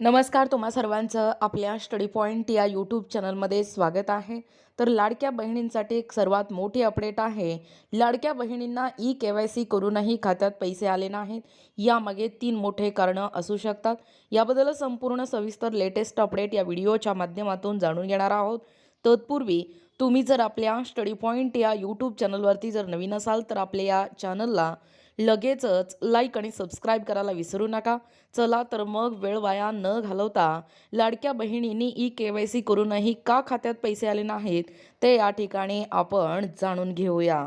नमस्कार तुम्हा सर्वांचं आपल्या स्टडी पॉईंट या यूट्यूब चॅनलमध्ये स्वागत आहे. तर लाडक्या बहिणींसाठी एक सर्वात मोठी अपडेट आहे. लाडक्या बहिणींना ई के वाय सी करूनही खात्यात पैसे आले नाहीत. यामागे तीन मोठे कारणं असू शकतात. याबद्दल संपूर्ण सविस्तर लेटेस्ट अपडेट या व्हिडिओच्या माध्यमातून जाणून घेणार आहोत. तत्पूर्वी तुम्ही जर आपल्या स्टडी पॉईंट या यूट्यूब चॅनलवरती जर नवीन असाल तर आपल्या या चॅनलला लगेचच लाईक आणि सबस्क्राईब करायला विसरू नका. चला तर मग वेळ वाया न घालवता लाडक्या बहिणींनी ई के वाय सी करूनही का खात्यात पैसे आले नाहीत? ते या ठिकाणी आपण जाणून घेऊया.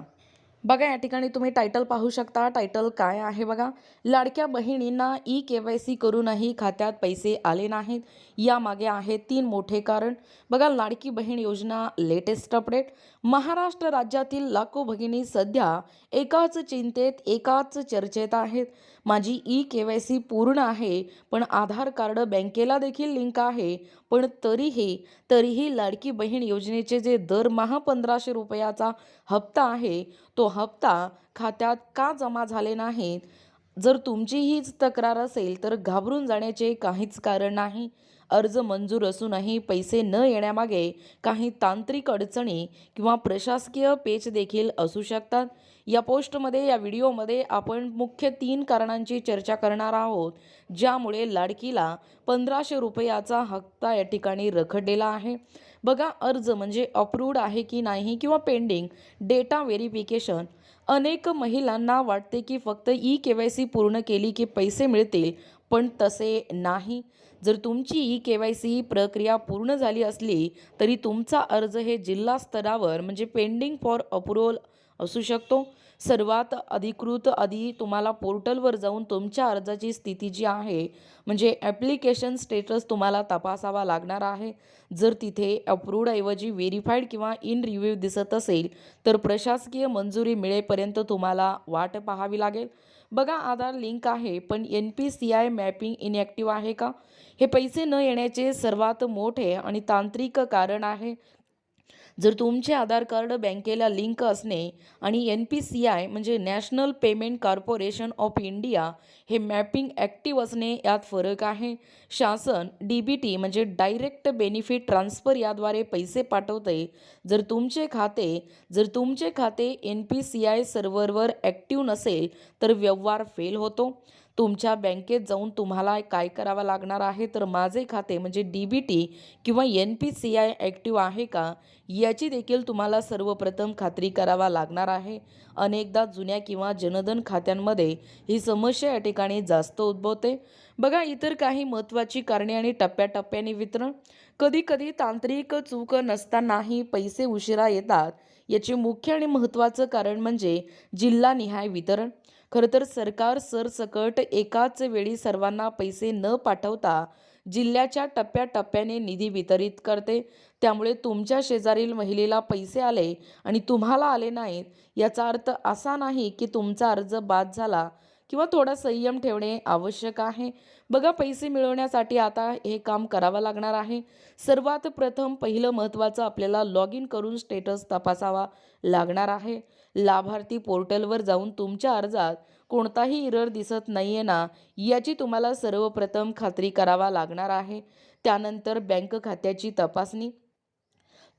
बघा या ठिकाणी तुम्ही टायटल पाहू शकता. टायटल काय आहे बघा? लाडक्या बहिणींना ई के वाय सी करूनही खात्यात पैसे आले नाहीत. यामागे आहे तीन मोठे कारण. बघा लाडकी बहीण योजना लेटेस्ट अपडेट महाराष्ट्र राज्यातील लाखो भगिनी सध्या एकाच चिंतेत एकाच चर्चेत आहेत. माझी ई के वाय सी पूर्ण आहे पण आधार कार्ड बँकेला देखील लिंक आहे. पण तरीही तरीही लाडकी बहीण योजनेचे जे दरमहा पंधराशे रुपयाचा हप्ता आहे तो हप्ता खात्यात का जमा झाले नाहीत? जर तुमची हीच तक्रार असेल तर घाबरून जाण्याचे काहीच कारण नाही. अर्ज मंजूर असूनही पैसे न येण्यामागे काही तांत्रिक अडचणी किंवा प्रशासकीय पेच देखील असू शकतात. या पोस्टमध्ये या व्हिडिओमध्ये आपण मुख्य तीन कारणांची चर्चा करणार आहोत ज्यामुळे लाडकीला पंधराशे रुपयाचा हप्ता या ठिकाणी रखडलेला आहे. बघा अर्ज म्हणजे अप्रूव्ड आहे की नाही किंवा पेंडिंग डेटा व्हेरिफिकेशन अनेक महिलांना वाटते की फक्त ई के वाय सी पूर्ण केली की पैसे मिळतील. पण तसे नाही. जर तुमची ई के वाय सी प्रक्रिया पूर्ण झाली असली तरी तुमचा अर्ज हे जिल्हा स्तरावर म्हणजे पेंडिंग फॉर अप्रुव्हल असू शकतो. सर्वात अधिकृत आधी तुम्हाला पोर्टलवर जाऊन तुमच्या अर्जाची स्थिती जी आहे म्हणजे ॲप्लिकेशन स्टेटस तुम्हाला तपासावा लागणार आहे. जर तिथे अप्रूव्डऐवजी व्हेरीफाईड किंवा इन रिव्ह्यू दिसत असेल तर प्रशासकीय मंजुरी मिळेपर्यंत तुम्हाला वाट पाहावी लागेल. बघा आधार लिंक आहे पण N P C I mapping inactive आहे का? हे पैसे न येण्याचे सर्वात मोठे आणि तांत्रिक कारण आहे. जर तुमचे आधार कार्ड बँकेला लिंक असणे आणि एन पी सी आय म्हणजे national payment corporation of India हे मॅपिंग ॲक्टिव्ह असणे यात फरक आहे. शासन डी बी टी म्हणजे डायरेक्ट बेनिफिट ट्रान्सफर याद्वारे पैसे पाठवते. जर तुमचे खाते जर तुमचे खाते एन पी सी आय सर्व्हरवर ॲक्टिव्ह नसेल तर व्यवहार फेल होतो. तुमच्या बँकेत जाऊन तुम्हाला काय करावं लागणार आहे? तर माझे खाते म्हणजे डी बी टी किंवा N P C I active आहे का? याची देखील तुम्हाला सर्वप्रथम खात्री करावा लागणार आहे. अनेकदा जुन्या किंवा जनधन खात्यांमध्ये ही समस्या या ठिकाणी जास्त उद्भवते. बघा इतर काही महत्त्वाची कारणे आणि टप्प्याटप्प्याने वितरण. कधीकधी तांत्रिक चूक नसतानाही पैसे उशिरा येतात. याचे मुख्य आणि महत्त्वाचं कारण म्हणजे जिल्हानिहाय वितरण. खरं तर सरकार सरसकट एकाच वेळी सर्वांना पैसे न पाठवता जिल्ह्याच्या टप्प्याटप्प्याने निधी वितरित करते. त्यामुळे तुमच्या शेजारील महिलेला पैसे आले आणि तुम्हाला आले नाहीत याचा अर्थ असा नाही की तुमचा अर्ज बाद झाला. किंवा थोडा संयम ठेवणे आवश्यक आहे. बघा पैसे मिळवण्यासाठी आता हे काम करावं लागणार आहे. सर्वात प्रथम पहिलं महत्त्वाचं आपल्याला लॉग इन करून स्टेटस तपासावा लागणार आहे. लाभार्थी पोर्टलवर जाऊन तुमच्या अर्जात कोणताही इरर दिसत नाही आहे ना याची तुम्हाला सर्वप्रथम खात्री करावा लागणार आहे. त्यानंतर बँक खात्याची तपासणी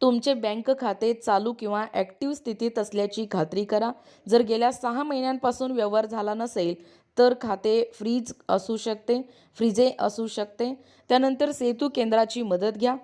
तुमचे बँक खाते चालू किंवा ॲक्टिव्ह स्थितीत असल्याची खात्री करा. जर गेल्या सहा महिन्यांपासून व्यवहार झाला नसेल तर खाते फ्रीज असू शकते फ्रीजे असू शकते. त्यानंतर सेतू केंद्राची मदत घ्या.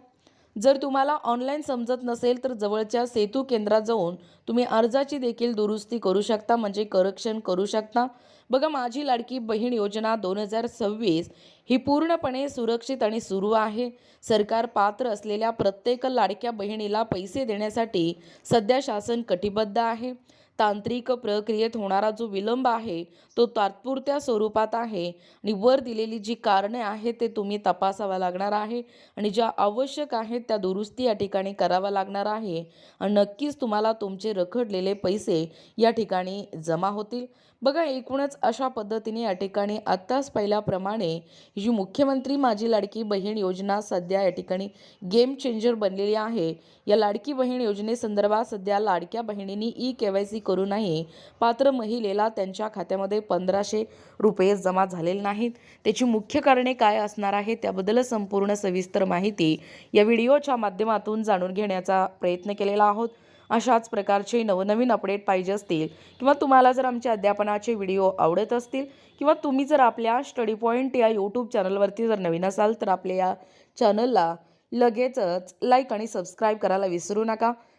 जर तुम्हाला ऑनलाईन समजत नसेल तर जवळच्या सेतू केंद्रात जाऊन तुम्ही अर्जाची देखील दुरुस्ती करू शकता म्हणजे करेक्शन करू शकता. बघा माझी लाडकी बहीण योजना दोन हजार सव्वीस ही पूर्णपणे सुरक्षित आणि सुरू आहे. सरकार पात्र असलेल्या प्रत्येक लाडक्या बहिणीला पैसे देण्यासाठी सध्या शासन कटिबद्ध आहे. तांत्रिक प्रक्रियेत होणारा जो विलंब आहे तो तात्पुरत्या स्वरूपात आहे आणि वर दिलेली जी कारणे आहेत ते तुम्ही तपासावं लागणार आहे आणि ज्या आवश्यक आहेत त्या दुरुस्ती या ठिकाणी करावा लागणार आहे. आणि नक्कीच तुम्हाला तुमचे रखडलेले पैसे या ठिकाणी जमा होतील. बघा एकूणच अशा पद्धतीने या ठिकाणी आत्ताच पहिल्याप्रमाणे जी मुख्यमंत्री माझी लाडकी बहीण योजना सध्या या ठिकाणी गेम चेंजर बनलेली आहे. या लाडकी बहीण योजनेसंदर्भात सध्या लाडक्या बहिणींनी ई के वाय सी करूनही पात्र महिलेला त्यांच्या खात्यामध्ये पंधराशे रुपये जमा झालेले नाहीत. त्याची मुख्य कारणे काय असणार आहे त्याबद्दल संपूर्ण सविस्तर माहिती या व्हिडिओच्या माध्यमातून जाणून घेण्याचा प्रयत्न केलेला आहोत. अशाच प्रकारचे नवनवीन अपडेट पाहिजे असतील किंवा तुम्हाला जर आमच्या अध्यापनाचे व्हिडिओ आवडत असतील किंवा तुम्ही जर आपल्या स्टडी पॉईंट या यूट्यूब चॅनलवरती जर नवीन असाल तर आपल्या या चॅनलला लगेचच लाईक आणि सबस्क्राईब करायला विसरू नका.